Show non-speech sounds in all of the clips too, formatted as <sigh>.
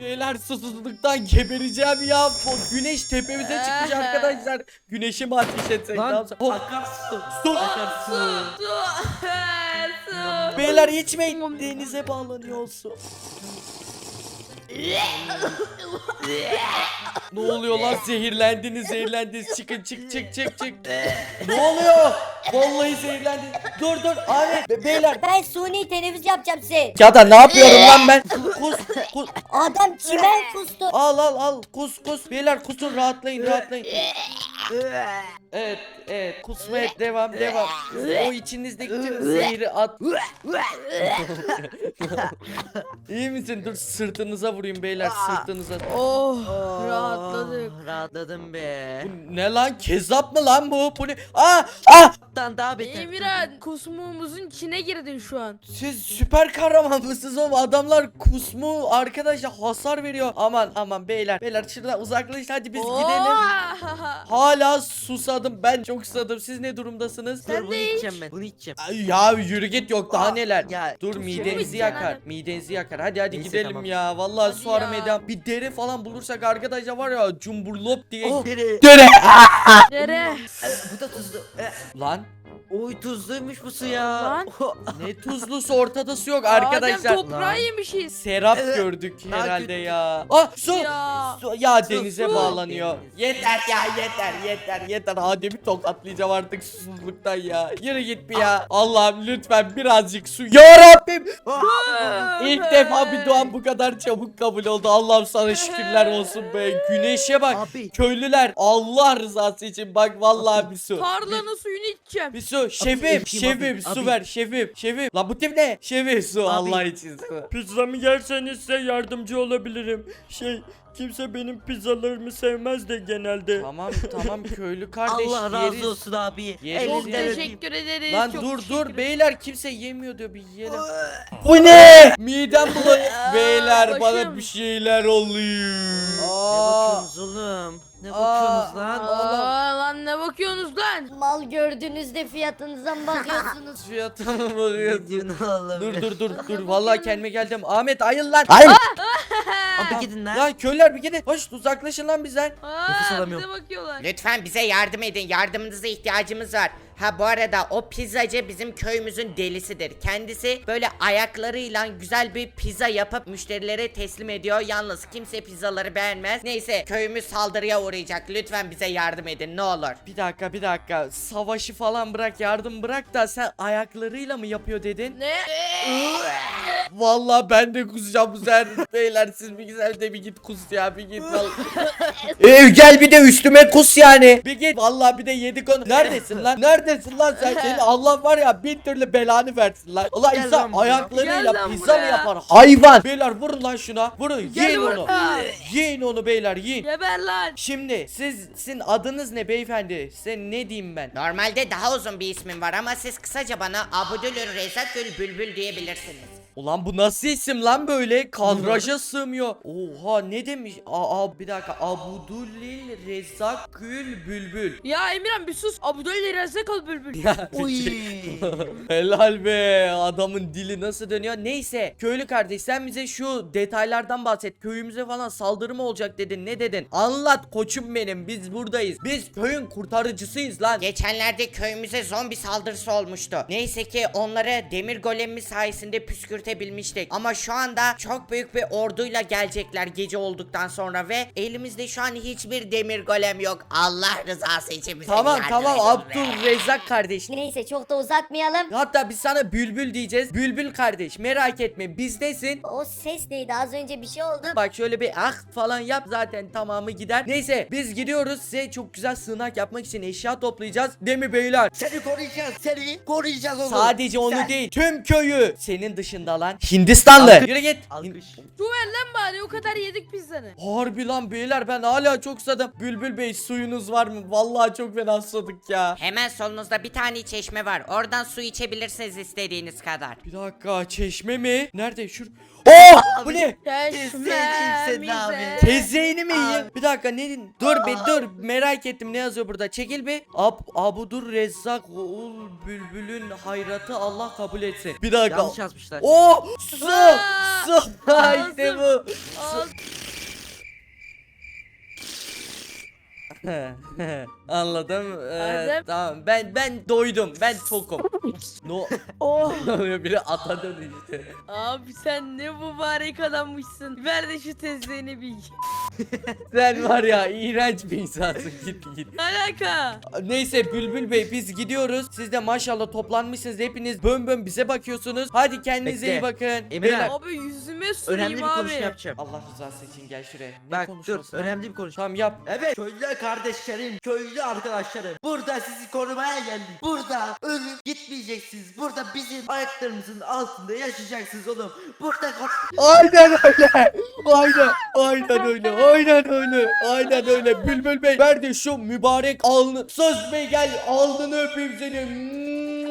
Beyler susuzluktan gebereceğim ya. Güneş tepemize çıkmış arkadaşlar. Güneşi mi ateş etsek? ne Lan? Oh, akarsu. su. Akarsu. Su. <laughs> Su. Beyler içmeyin. Denize bağlanıyor su. Ne oluyor lan? Zehirlendiniz zehirlendiniz. Çıkın çık çık çık çık. Ne oluyor? Vallahi zehirlendiniz dur dur. Ahmet be- beyler. Ben suni teneffüs yapacağım size. ya da ne yapıyorum lan ben? Kus kus. Adam çimen kustu. al al al. Kus kus. Beyler kusun. Rahatlayın rahatlayın evet evet kusmaya devam devam o içinizdeki tüm <laughs> zehri at <laughs> İyi misin dur sırtınıza vurayım beyler sırtınıza Oh Oh, rahatladık. Rahatladım be. Bu ne lan kezzap mı lan bu bu ne aa aa Tan daha beter. Emirhan kusmuğumuzun içine girdin şu an. Siz süper kahraman mısınız oğlum? Adamlar kusmu arkadaşlar hasar veriyor. Aman aman beyler. Beyler şuradan uzaklaşın hadi biz Oh! gidelim. <laughs> Hala susadım. Ben çok susadım. Siz ne durumdasınız? Sen Dur bunu de iç. içeceğim ben. Bunu içeceğim. Ay, Ya yürü git yok daha Aa, neler. ya, Dur çok midenizi mi yakar. Midenizi yakar. Hadi hadi Neyse, gidelim tamam. ya. Vallahi Hadi su ya. Bir dere falan bulursak arkadaşlar var ya cumburlop diye. Oh. Dere. Dere. Nere? Bu da tuzlu. Eh, Lan Oy tuzluymuş bu su ya. Lan. <laughs> Ne tuzlusu ortada su yok arkadaşlar. Adem toprağı Lan. yemişiz. Serap Evet, gördük daha herhalde kötü. ya. Ah su. Ya. Su- Ya Su, denize su. bağlanıyor. Deniz. Yeter ya yeter yeter yeter. Adem'i tokatlayacağım artık susuzluktan ya. Yürü git bir ya. Allah'ım lütfen birazcık su. Ya Rabbim. İlk defa bir duam bu kadar çabuk kabul oldu. Allah'ım sana şükürler olsun be. Güneşe bak. Abi. Köylüler Allah rızası için bak vallahi bir su. Tarlanın suyunu içeceğim. Bir su. Şefim, şefim abi, su abi. ver şefim. Şefim. La bu tip ne? Şefim su Abi. Allah için su. <laughs> Pizzamı yerseniz size yardımcı olabilirim. Şey kimse benim pizzalarımı sevmez de genelde. Tamam <laughs> tamam köylü kardeş Allah yeriz. razı olsun abi. Yeriz, Çok yeriz. Teşekkür ederiz. Lan çok dur dur ederiz. beyler kimse yemiyor diyor bir yiyelim. Bu ne? Midem bulanıyor. Beyler bana başım. bir şeyler oluyor. Ne Aa, bakıyorsunuz oğlum? Ne bakıyorsunuz lan? Aa, lan ne bakıyorsunuz lan? Mal gördüğünüzde fiyatınıza mı bakıyorsunuz? <laughs> fiyatına mı bakıyorsun? oğlum? Dur dur dur dur vallahi kendime geldim. Ahmet ayıl lan. Ayıl. Abi gidin lan. Ya köylüler bir gidin. Hoş uzaklaşın lan bizden. Aa, Nefes bize alamıyorum. bakıyorlar. Lütfen bize yardım edin. Yardımınıza ihtiyacımız var. Ha bu arada o pizzacı bizim köyümüzün delisidir. Kendisi böyle ayaklarıyla güzel bir pizza yapıp müşterilere teslim ediyor. Yalnız kimse pizzaları beğenmez. Neyse köyümüz saldırıya uğrayacak. Lütfen bize yardım edin ne olur. Bir dakika bir dakika. Savaşı falan bırak yardım bırak da sen ayaklarıyla mı yapıyor dedin? Ne? Vallahi ben de kusacağım bu sefer. Beyler siz bir güzel de bir git kus ya bir git vallahi. <laughs> Ee, gel bir de üstüme kus yani. Bir git vallahi bir de yedik onu. Neredesin lan? Neredesin lan sen? <laughs> Senin Allah var ya bin türlü belanı versin lan. Ulan Gel insan lan buraya. ayaklarıyla lan pizza mı buraya. yapar? Hayvan. Beyler vurun lan şuna. Vurun Gel yiyin onu. buraya. Yiyin onu beyler yiyin. Geber lan. Şimdi siz sizin adınız ne beyefendi? Size ne diyeyim ben? Normalde daha uzun bir ismim var ama siz kısaca bana Abdülür Rezak Gül Bülbül verebilersiniz. Ulan bu nasıl isim lan böyle? Kadraja sığmıyor. Oha ne demiş? Aa bir dakika. Abudulil Rezak Gül Bülbül. Ya Emirhan bir sus. Abdülhamid Rezzak ol bülbül. Ya. <laughs> <laughs> Helal be adamın dili nasıl dönüyor neyse köylü kardeş sen bize şu detaylardan bahset köyümüze falan saldırı mı olacak dedin ne dedin anlat koçum benim biz buradayız biz köyün kurtarıcısıyız lan Geçenlerde köyümüze zombi saldırısı olmuştu. Neyse ki onları demir golemimiz sayesinde püskürtebilmiştik. Ama şu anda çok büyük bir orduyla gelecekler gece olduktan sonra ve elimizde şu an hiçbir demir golem yok. Allah rızası için bize tamam yardım tamam edin be. Abdülrezzak kardeş Neyse çok da uzatmayalım. Hatta biz sana bülbül diyeceğiz. Bülbül kardeş merak etme bizdesin. O ses neydi? Az önce bir şey oldu. Bak şöyle bir ah falan yap zaten tamamı gider. Neyse biz gidiyoruz size çok güzel sığınak yapmak için eşya toplayacağız. Değil mi beyler? Seni koruyacağız. Seni koruyacağız oğlum. Sadece onu Sen- değil tüm köyü senin dışında lan Hindistanlı. Alkış. yürü git. Alkış. Ver lan bari o kadar yedik pizzanı. Harbi lan beyler ben hala çok susadım. Bülbül bey suyunuz var mı? Vallahi çok fena susadık ya. Hemen solunuzda bir tane çeşme var. Oradan su içebilirsiniz istediğiniz kadar. Bir dakika çeşme mi? Nerede? Şur Oh! Bu ne? Seni abi. Tezeyini mi yiyeyim? Bir dakika ne? Dur be dur. Merak ettim ne yazıyor burada? Çekil bir. Ab Abudur Rezzak ul bülbülün hayratı Allah kabul etsin. Bir dakika. Yanlış yazmışlar. Oo Oh su Aa, su <laughs> işte bu. <laughs> Anladım. Ee, tamam ben ben doydum. Ben tokum. no. Oh. <laughs> Biri ata dönüştü. Abi sen ne mübarek adammışsın. Ver de şu tezleğini bil. <laughs> Sen var ya iğrenç bir insansın. Git git. Ne alaka? Neyse Bülbül Bey biz gidiyoruz. Siz de maşallah toplanmışsınız. Hepiniz bön bön bize bakıyorsunuz. Hadi kendinize Bekle. iyi bakın. Emirhan. Beyler, Abi yüzüme süreyim Önemli bir abi. konuşma yapacağım. Allah rızası için gel şuraya. Ne Bak dur konuşması lan? önemli bir konuşma. Tamam yap. Evet köylü kardeşlerim, köylü arkadaşlarım. Burada sizi korumaya geldik. Burada ölüp gitmeyeceksiniz. Burada bizim ayaklarımızın altında yaşayacaksınız oğlum. Burada kor- Aynen öyle. Aynen. Aynen öyle. Aynen öyle. Aynen öyle. Bülbül Bey ver de şu mübarek alnı. Söz Bey gel alnını öpeyim seni.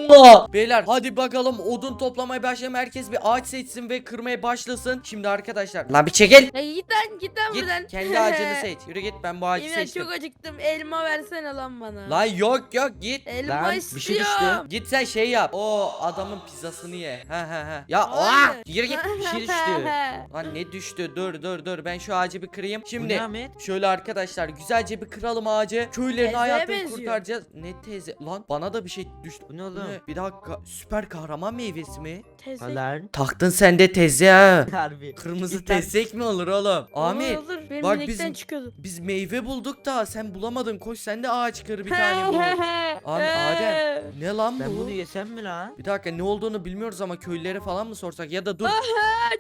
Mua! Beyler hadi bakalım odun toplamaya başlayalım. Herkes bir ağaç seçsin ve kırmaya başlasın. Şimdi arkadaşlar. Lan bir çekil. Ya git lan git lan Git buradan. kendi ağacını <laughs> seç. Yürü git ben bu ağacı Yine seçtim. çok acıktım. Elma versene lan bana. Lan yok yok git. Elma Lan, bir şey düştü. Git sen şey yap. O adamın pizzasını ye. Ha ha ha. Ya Hayır. oha! Yürü git. bir şey düştü. <laughs> Lan ne düştü? Dur dur dur. Ben şu ağacı bir kırayım. Bu Şimdi ne Ahmet? Şöyle arkadaşlar güzelce bir kıralım ağacı. Köylerin Teyzeye hayatını benziyor. kurtaracağız. Ne teyze? Lan bana da bir şey düştü. Bu ne oğlum? Bir dakika süper kahraman meyvesi mi? Tezek. Taktın sen de teyze ha. Harbi. Kırmızı İster- tezek mi olur oğlum? Ahmet Olur, olur. Benim bak bizim- çıkıyordu. biz meyve bulduk da sen bulamadın. Koş sen de ağaç kır bir tane bul. Abi, Adem. Ne lan Ben bu? bunu yesem mi lan? Bir dakika ne olduğunu bilmiyoruz ama köylülere falan mı sorsak ya da dur.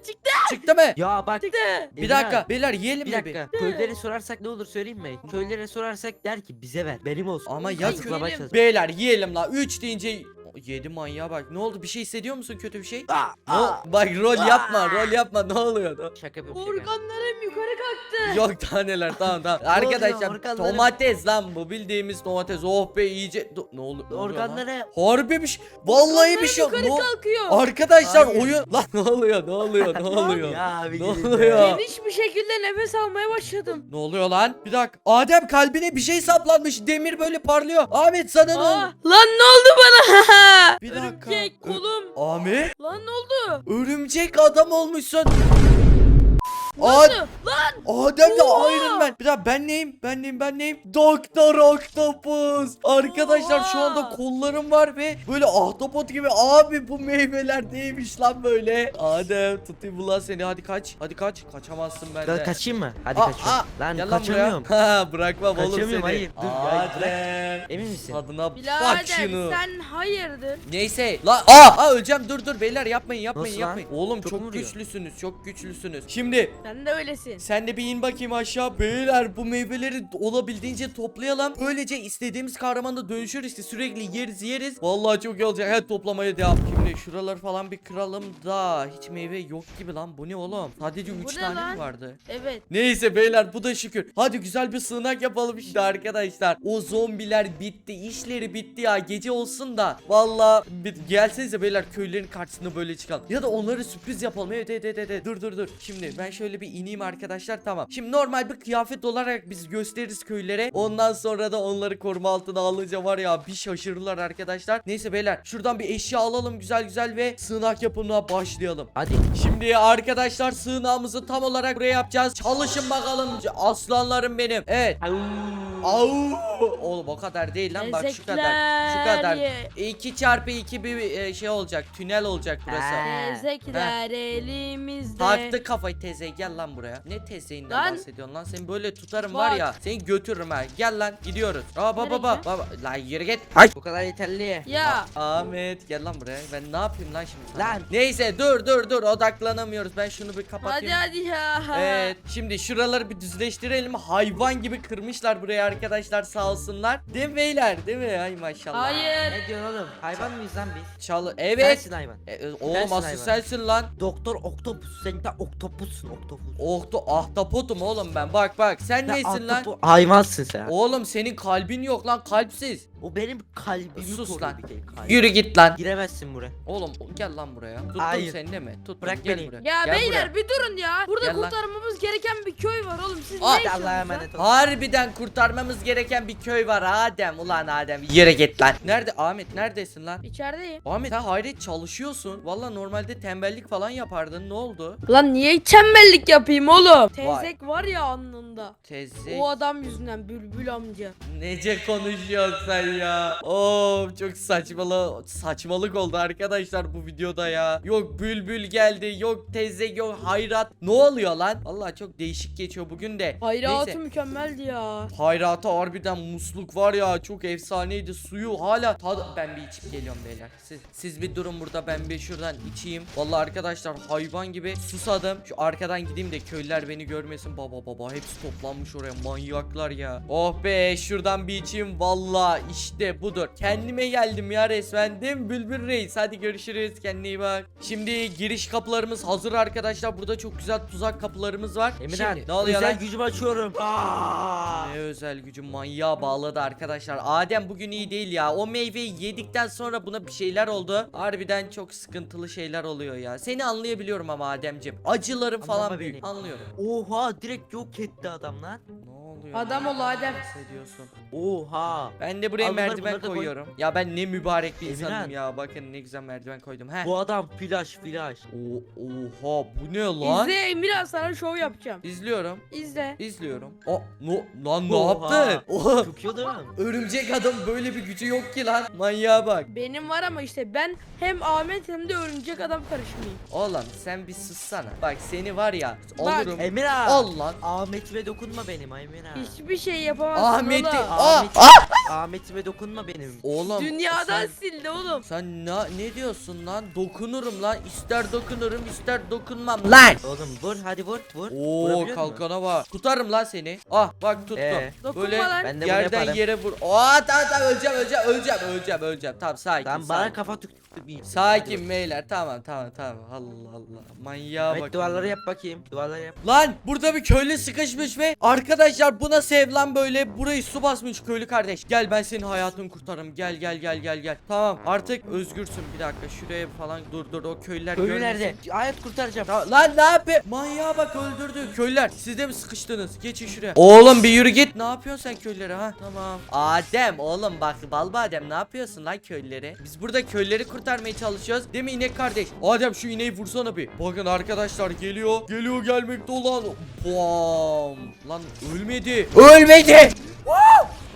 Çıktı Çıktı mı? Ya bak. çıktı. Bir dakika beyler yiyelim Bir mi bir? dakika. Köylülere sorarsak ne olur söyleyeyim mi? Köylülere sorarsak der ki bize ver. Benim olsun. Ama ya köylü- çalışır. Beyler yiyelim la. 3 deyince Yedi manyağa bak. Ne oldu? Bir şey hissediyor musun? Kötü bir şey? Aa, aa. Bak rol yapma, rol yapma. Ne oluyor? Şaka yapıyorum şaka. Organlarım yukarı kalktı. <laughs> Yok taneler tamam tamam. Arkadaşlar Organları- domates lan bu bildiğimiz domates. Oh be iyice. Do- ne oluyor? ne oluyor lan? Organları Harbi bir şey. Vallahi bir şey. Yukarı Ne kalkıyor. Arkadaşlar Hayır. oyun. Lan ne oluyor? Ne oluyor? Ne <laughs> oluyor? ya abi Ne gidin oluyor? be. Geniş bir şekilde nefes almaya başladım. Ne oluyor lan? Bir dakika. Adem kalbine bir şey saplanmış. Demir böyle parlıyor. Ahmet sana ne Aa, oldu? lan ne oldu bana? <laughs> Bir dakika. Örümcek Ö- kolum. Ahmet Lan ne oldu? örümcek adam olmuşsun. Nasıl? Ad- Lan Adem de Oha! Iron Man. Bir daha ben neyim? Ben neyim? Ben neyim? Doktor Octopus. Arkadaşlar şu anda kollarım var ve böyle ahtapot gibi. Abi bu meyveler neymiş lan böyle? Adem tutayım ulan seni. Hadi kaç. Hadi kaç. Kaçamazsın Lan benden. kaçayım mı? Hadi Aa, kaçıyorum. aa, lan Gel lan kaçamıyorum. buraya. <laughs> Ha bırakmam oğlum seni. Kaçamıyorum, hayır. Dur, ya, Adem. Emin misin? Tadına bak birader şunu. sen hayırdır? Neyse. La aa, aa öleceğim. Dur dur beyler yapmayın yapmayın Nasıl lan? yapmayın. Oğlum çok, Çok mu vuruyor? güçlüsünüz. Çok güçlüsünüz. Şimdi Sen de öylesin. sen de bir in bakayım aşağı. Beyler bu meyveleri olabildiğince toplayalım. Böylece istediğimiz kahramanda dönüşür işte. Sürekli yeriz yeriz. Vallahi çok iyi olacak. Hadi toplamaya devam. Şimdi şuraları falan bir kıralım da. Hiç meyve yok gibi lan. Bu ne oğlum? Sadece Bu 3 ne tane lan? mi vardı? Evet. Neyse beyler bu da şükür. Hadi güzel bir sığınak yapalım işte arkadaşlar. O zombiler bitti. işleri bitti ya. Gece olsun da. Valla gelsenize beyler köylerin karşısına böyle çıkalım. Ya da onları sürpriz yapalım. Evet evet evet. evet. Dur dur dur. Şimdi ben şöyle bir ineyim arkadaşlar. Tamam. Şimdi normal bir kıyafet olarak biz gösteririz köylere. Ondan sonra da onları koruma altına alınca var ya bir şaşırırlar arkadaşlar. Neyse beyler şuradan bir eşya alalım güzel güzel ve sığınak yapımına başlayalım. Hadi. Şimdi arkadaşlar sığınağımızı tam olarak buraya yapacağız. Çalışın bakalım aslanlarım benim. Evet. Au. Oğlum o kadar değil lan bak şu kadar. Şu kadar. ye. 2 çarpı 2 bir e, şey olacak. Tünel olacak burası. Tezekler elimizde. Taktı kafayı teze gel lan buraya. Ne tezeyinden Lan. bahsediyorsun lan? Seni böyle tutarım var ya. Seni götürürüm ha. Gel lan gidiyoruz. Aa baba Nereye baba. gideceğim? Baba lan yürü git. Ay. Bu kadar yeterli. Ya. Ahmet gel lan buraya. Ben ne yapayım lan şimdi sana? Lan. Neyse dur dur dur odaklanamıyoruz. Ben şunu bir Hadi kapatayım. hadi ya. Evet şimdi şuraları bir düzleştirelim. Hayvan gibi kırmışlar buraya arkadaşlar sağ olsunlar. Değil mi beyler? Değil mi? Ay maşallah. Hayır. Ne diyorsun oğlum? Hayvan mıyız lan biz? Çalı. Evet. Sensin hayvan. E, e, oğlum Sensin asıl hayvan. sensin lan. Doktor Oktopus. Sen de oktopussun oktopus. Ohto ahtapotum oğlum ben. Bak bak. Sen nesin lan? Hayvansın sen. Oğlum senin kalbin yok lan kalpsiz. O benim kalbimi Sus koruyor lan. bir kere. kalbim. Yürü git lan. Giremezsin buraya. Oğlum gel lan buraya. Tuttum Hayır. seni değil mi? Tuttum Bırak gel beni. buraya. Ya Gel beyler buraya. bir durun ya. Burada Gel lan. kurtarmamız gereken bir köy var oğlum. Siz Aa, ne Allah'a lan? emanet ol. Harbiden kurtarmamız gereken bir köy var Adem. Ulan Adem yere git lan. Nerede Ahmet neredesin lan? İçerideyim. Ahmet sen hayret çalışıyorsun. Valla normalde tembellik falan yapardın. Ne oldu? Lan niye tembellik yapayım oğlum? Tezek var ya alnında. Teyze. O adam yüzünden bülbül amca. Nece konuşuyorsun sen ya? Oo çok saçmalı saçmalık oldu arkadaşlar bu videoda ya. Yok bülbül geldi, yok teyze, yok hayrat. Ne oluyor lan? Vallahi çok değişik geçiyor bugün de. Hayratı Neyse. mükemmeldi ya. Hayrata harbiden musluk var ya çok efsaneydi suyu hala tad ben bir içip geliyorum beyler siz, siz bir durun burada ben bir şuradan içeyim Vallahi arkadaşlar hayvan gibi susadım şu arkadan gideyim de köylüler beni görmesin baba baba hepsi toplanmış oraya manyaklar ya Oh be şuradan bir içeyim Vallahi işte budur kendime geldim ya resmen değil mi Bülbül Reis hadi görüşürüz kendine iyi bak Şimdi giriş kapılarımız hazır arkadaşlar burada çok güzel tuzak kapılarımız var Şimdi, ne oluyor özel lan? gücümü açıyorum. Aa! Ne özel gücüm manyağa bağladı arkadaşlar. Adem bugün iyi değil ya. O meyveyi yedikten sonra buna bir şeyler oldu. Harbiden çok sıkıntılı şeyler oluyor ya. Seni anlayabiliyorum ama Ademciğim. Acıların falan Anlama büyük. beni. Anlıyorum. Oha direkt yok etti adam lan. Ne oluyor? Adam ol Adem. hissediyorsun? Oha. Ben de buraya bunları, merdiven bunları da koy. koyuyorum. Ya ben ne mübarek bir insanım Emirhan. ya. Bakın ne güzel merdiven koydum. He. Bu adam flash flash. O, oha bu ne lan? İzle Emirhan sana şov yapacağım. İzliyorum. İzle. İzliyorum. O no lan ne Oha. yaptı? Oha. Çok iyi değil mi? Örümcek adam böyle bir gücü yok ki lan. Manyağa bak. Benim var ama işte ben hem Ahmet hem de örümcek adam karışmayayım. Oğlum sen bir sussana. Bak seni var ya Bak, alırım. Emirhan. Al lan. Ahmet'ime dokunma benim Emirhan. Hiçbir şey yapamazsın Ahmet'i oğlum. Aa, Ahmet- aa! Ahmet'ime dokunma benim. Oğlum Dünyadan sen, sildi oğlum. sen ne, ne diyorsun lan? Dokunurum lan. İster dokunurum ister dokunmam lan. Oğlum vur hadi vur vur. Oo Vurabiliyor kalkana bak. Tutarım lan seni. Ah bak tuttum. Ee, Dokunma Böyle lan. Ben de bunu yerden yaparım. yere vur. Aa tamam tamam öleceğim öleceğim öleceğim öleceğim öleceğim. Tamam sakin Lan bana sakin. kafa tükürtmeyin. Sakin beyler tamam tamam tamam. Allah Allah. Manyağa bak. Evet duvarları yap bakayım. Duvarları yap. Lan burada bir köylü sıkışmış ve arkadaşlar buna sev lan böyle burayı su basmış köylü kardeş. Gel ben senin hayatını kurtarırım. Gel gel gel gel gel. Tamam artık özgürsün bir dakika şuraya falan dur dur o köylüler nerede? Hayat kurtaracağım. Ya Lan ne yapıyor? Manyağa bak öldürdü. Köylüler siz de mi sıkıştınız? Geçin şuraya. Oğlum bir yürü git. Ne yapıyorsun sen köylülere ha? Tamam. Adem oğlum bak balba Adem ne yapıyorsun lan köylüleri? Biz burada köylüleri kurtarmaya çalışıyoruz. Değil mi inek kardeş? Adem şu ineği vursana bir. Bakın arkadaşlar geliyor. Geliyor gelmekte olan. Bam. Lan ölmedi. Ölmedi.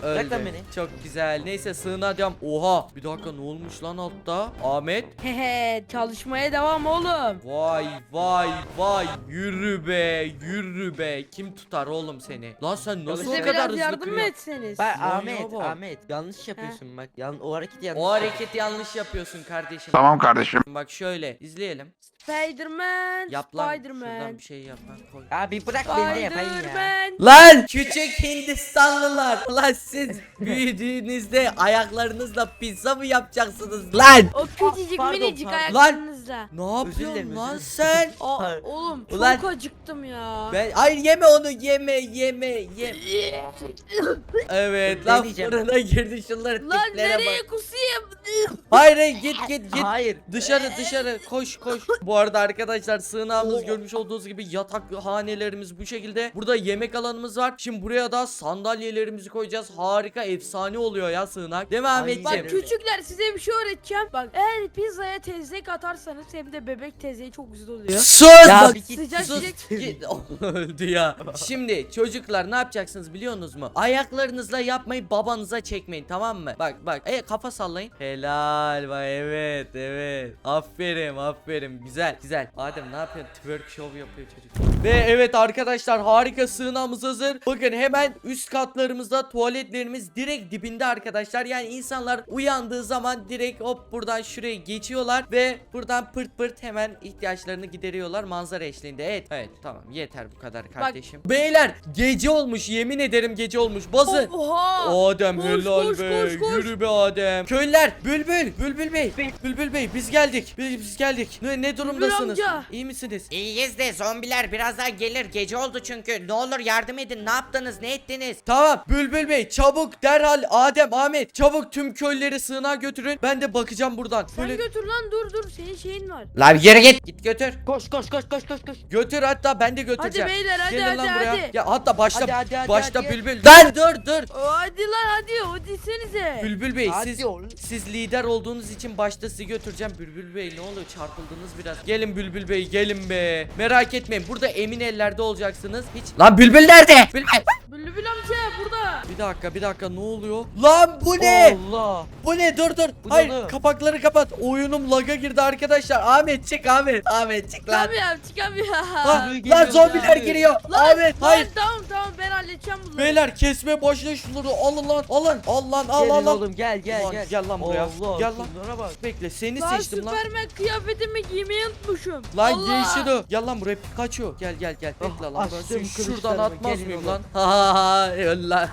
Bırak lan Öldü. beni. Çok güzel. Neyse sığınacağım. Oha. Bir dakika ne olmuş lan altta? Ahmet. <laughs> Hehe çalışmaya devam oğlum. Vay vay vay yürü be yürü be kim tutar oğlum seni lan sen nasıl Bize o kadar biraz hızlı yardım mı kırıyorsun? etseniz? Bak Manyağa Ahmet bak. Ahmet yanlış yapıyorsun bak. Yan, o hareket yanlış. o hareketi yanlış yapıyorsun kardeşim Tamam kardeşim. bak şöyle izleyelim Spiderman. yap lan şuradan Spiderman. bir şey yap lan koy Abi bırak beni de yapayım ya. Spiderman. Lan küçük Hindistanlılar lan siz <laughs> büyüdüğünüzde ayaklarınızla pizza mı yapacaksınız lan O küçücük minicik pardon. ayaklarınızla. Ne Özür yapıyorsun dilerim, lan özür sen <laughs> Aa, oğlum çok Ulan- acıktım ya. ben hayır yeme onu yeme yeme yeme <laughs> evet lan diyeceğim? fırına girdi şunları Lan tiplere bak nereye kusayım? <laughs> Hayır hayır, git git git. Hayır. Dışarı dışarı koş koş. Bu arada arkadaşlar sığınağımız Oo. görmüş olduğunuz gibi yatak hanelerimiz bu şekilde. Burada yemek alanımız var. Şimdi buraya da sandalyelerimizi koyacağız. Harika efsane oluyor ya sığınak. Değil mi Ahmetciğim? Bak küçükler size bir şey öğreteceğim. Bak eğer pizzaya tezek atarsanız hem de bebek tezeyi çok güzel oluyor. Sus! Ya Bak, bir git. Sıcak sus. Git. <laughs> Öldü ya. Şimdi çocuklar ne yapacaksınız biliyorsunuz mu? Ayaklarınızla yapmayı babanıza çekmeyin tamam mı? Bak bak. E, kafa sallayın. Helal bak evet evet. Aferin aferin. Güzel güzel. Adem ne yapıyorsun? Twerk show yapıyor çocuk. Ve evet arkadaşlar harika sığınağımız hazır. Bakın hemen üst katlarımızda tuvaletlerimiz direkt dibinde arkadaşlar. Yani insanlar uyandığı zaman direkt hop buradan şuraya geçiyorlar ve buradan pırt pırt hemen ihtiyaçlarını gideriyorlar manzara eşliğinde. Evet evet tamam yeter bu kadar kardeşim. Beyler gece olmuş yemin ederim gece olmuş. Basın. Oha. Adem Koş, helal koş, be. koş, koş. Yürü be Adem. Köylüler Bülbül Bülbül Bey. Bülbül Bey biz geldik. Biz, biz geldik. Ne, ne durumdasınız? amca. İyi misiniz? İyiyiz de zombiler biraz birazdan gelir. Gece oldu çünkü. Ne olur yardım edin. Ne yaptınız? Ne ettiniz? Tamam Bülbül Bey çabuk derhal Adem Ahmet çabuk tüm köyleri sığınağa götürün. Ben de bakacağım buradan. Sen Böyle götür lan dur dur senin şeyin var. Lan yürü git. Git götür. Koş koş koş koş koş koş. götür hatta ben de Hadi götüreceğim. beyler hadi Gelin hadi lan buraya. hadi. Ya hatta başta Hadi, hadi, hadi, başta hadi. Bülbül. Lan dur dur. Hadi lan hadi hadi senize. Bülbül Bey Hadi siz oğlum. siz lider olduğunuz için başta sizi götüreceğim. Bülbül Bey ne oluyor çarpıldınız biraz. Gelin Bülbül Bey gelin be. Merak etmeyin burada emin ellerde olacaksınız. Hiç Lan bülbül nerede? Bülbül. Bülbül amca burada. bir dakika bir dakika ne oluyor? Lan bu ne? Allah. Bu ne? Dur dur. Bu ne Hayır oğlum? kapakları kapat. Oyunum laga girdi arkadaşlar. Ahmet çık Ahmet. Ahmet çık lan. Çıkamıyorum çıkamıyorum. Lan, Yürü, lan zombiler abi. giriyor. Lan, Ahmet lan, hayır. tamam tamam ben halledeceğim bunları. Beyler kesme başla şunları. Alın lan. Alın. Al lan al Gelin al al. oğlum gel gel Ulan gel. gel lan buraya. Allah Gel lan. şunlara bak. Bekle seni Lan seçtim lan. Süpermen kıyafetimi giymeyi unutmuşum. Lan Allah. giy şunu. Gel lan buraya Pikachu. Gel gel gel. Bekle lan. Ah, Ben açtım seni şuradan kılıçlarımı, atmaz gelin mıyım oğlum. lan? Ha ha ha. Allah.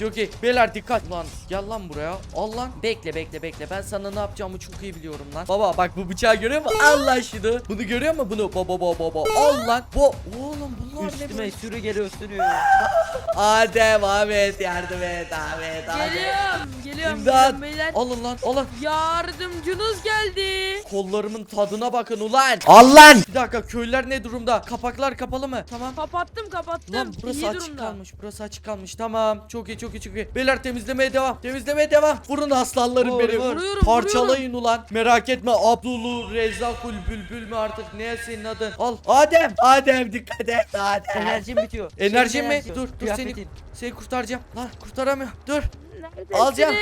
Çok iyi. Beyler dikkat lan. Gel lan buraya. Al lan. Bekle bekle bekle. Ben sana ne yapacağımı çok iyi biliyorum lan. Baba bak bu bıçağı görüyor musun? Al lan şunu. Bunu görüyor musun bunu? Baba baba baba. Al lan. Bu oğlum bunlar ne Üstüme böyle? sürü geliyor sürü. <laughs> Adem Ahmet yardım et Ahmet Ahmet. Geliyorum geliyorum. İmdat. geliyorum beyler. Alın lan alın. Yardımcınız geldi. Kollarımın tadına bakın ulan. Al lan. Bir dakika köylüler ne durumda? Kapaklar kapalı mı? Tamam. Kapattım kapattım. Lan burası İyi açık durumda. kalmış. Burası açık kalmış. Tamam. Çok iyi çok iyi çok iyi. Beyler temizlemeye devam. Temizlemeye devam. Vurun aslanlarım Vur, beni. vur. Vuruyorum, Parçalayın ulan. Merak etme. Abdullu Rezzakul Bülbül mü artık ne senin adın? Al. Adem. Adem dikkat et. Adem. Enerjim bitiyor. <laughs> Enerjin mi? Enerjim. Dur dur seni Kıyafetin. seni kurtaracağım. Lan kurtaramıyorum. Dur. Neredesiniz? Alacağım.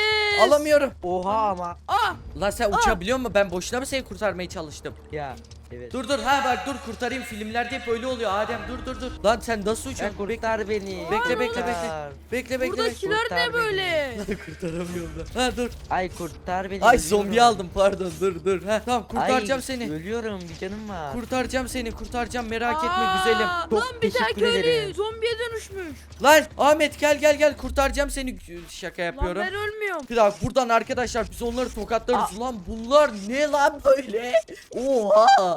Alamıyorum. Oha ama. Ah Lan sen uçabiliyor musun? Ben boşuna mı seni kurtarmaya çalıştım? Ya. Evet. Dur dur ha bak dur kurtarayım filmlerde hep öyle oluyor Adem dur dur dur. Lan sen nasıl uçuyorsun? Kurtar beni. Bekle, bekle, bekle. Bekle bekle bekle. buradakiler kurtar ne beni. böyle? <laughs> Kurtaramıyorum da. Ha dur. Ay kurtar beni. Ay ölüyorum. zombi aldım pardon dur dur. Ha tamam kurtaracağım Ay, seni. Ölüyorum bir canım var. Kurtaracağım seni kurtaracağım merak etme Aa, güzelim. Çok Lan bir tane teşekkür köylü ederim. zombiye dönüşmüş. Lan Ahmet gel gel gel kurtaracağım seni. Şaka Lan yapıyorum. ben ölmüyorum. Bir dakika buradan arkadaşlar biz onları tokatlarız. Lan bunlar ne lan böyle? Oha.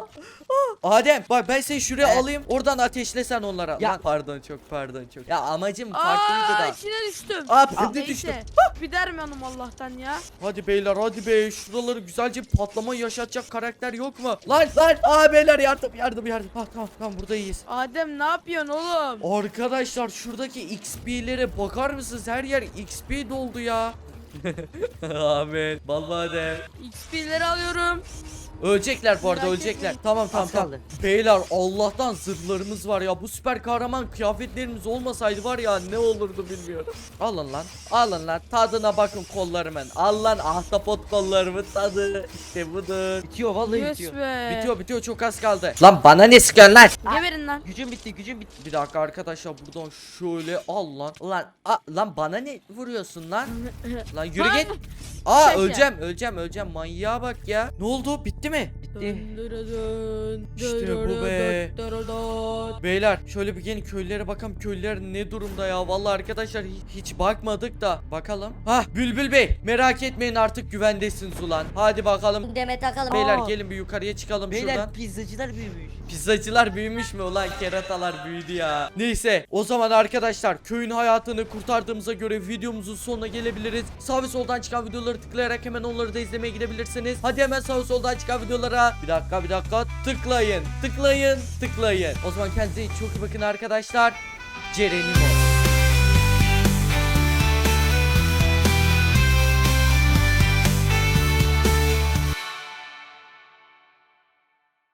Ah, Adem bak ben seni şuraya Evet. alayım. Oradan ateşlesen onlara. Ya. Lan pardon çok pardon çok. Ya amacım farklıydı Aa da. içine düştüm. Aa ben de Neyse. düştüm. Bir dermanım Allah'tan ya. Hadi beyler hadi be şuraları güzelce patlama yaşatacak karakter yok mu? Lan lan aa beyler yardım yardım yardım. Ha tamam tamam burada iyiyiz. Adem ne yapıyorsun oğlum? Arkadaşlar şuradaki XP'lere bakar mısınız? Her yer XP doldu ya. <laughs> Ahmet vallahi de. XP'leri alıyorum. Ölecekler bu arada Merak ölecekler. etmeyin. Tamam tamam Az tamam. kaldı. Beyler Allah'tan zırhlarımız var ya. Bu süper kahraman kıyafetlerimiz olmasaydı var ya ne olurdu bilmiyorum. Alın lan. Alın lan. Tadına bakın kollarımın. Al lan ahtapot kollarımın tadı. İşte budur. Bitiyor vallahi Yes bitiyor. be. Bitiyor bitiyor çok az kaldı. Lan bana ne sıkıyorsun lan? Geberin lan. Gücüm bitti gücüm bitti. Bir dakika arkadaşlar buradan şöyle al lan. Lan a, lan bana ne vuruyorsun lan? <laughs> Lan yürü git. Aa Şaka. öleceğim öleceğim öleceğim manyağa bak ya. Ne oldu bitti mi? Bitti. İşte bu be. Beyler şöyle bir gelin köylülere bakalım köylüler ne durumda ya vallahi arkadaşlar hi- hiç bakmadık da bakalım. Hah Bülbül Bey merak etmeyin artık güvendesiniz ulan. Hadi bakalım. Deme takalım. Beyler Aa. gelin bir yukarıya çıkalım Beyler şuradan. pizzacılar büyümüş. Pizzacılar büyümüş mü ulan keratalar büyüdü ya. Neyse o zaman arkadaşlar köyün hayatını kurtardığımıza göre videomuzun sonuna gelebiliriz. Sağ ve soldan çıkan videoları tıklayarak hemen onları da izlemeye gidebilirsiniz. Hadi hemen sağ ve soldan çıkan videolara bir dakika bir dakika tıklayın tıklayın tıklayın. O zaman kendinize çok iyi bakın arkadaşlar. Cerenimo.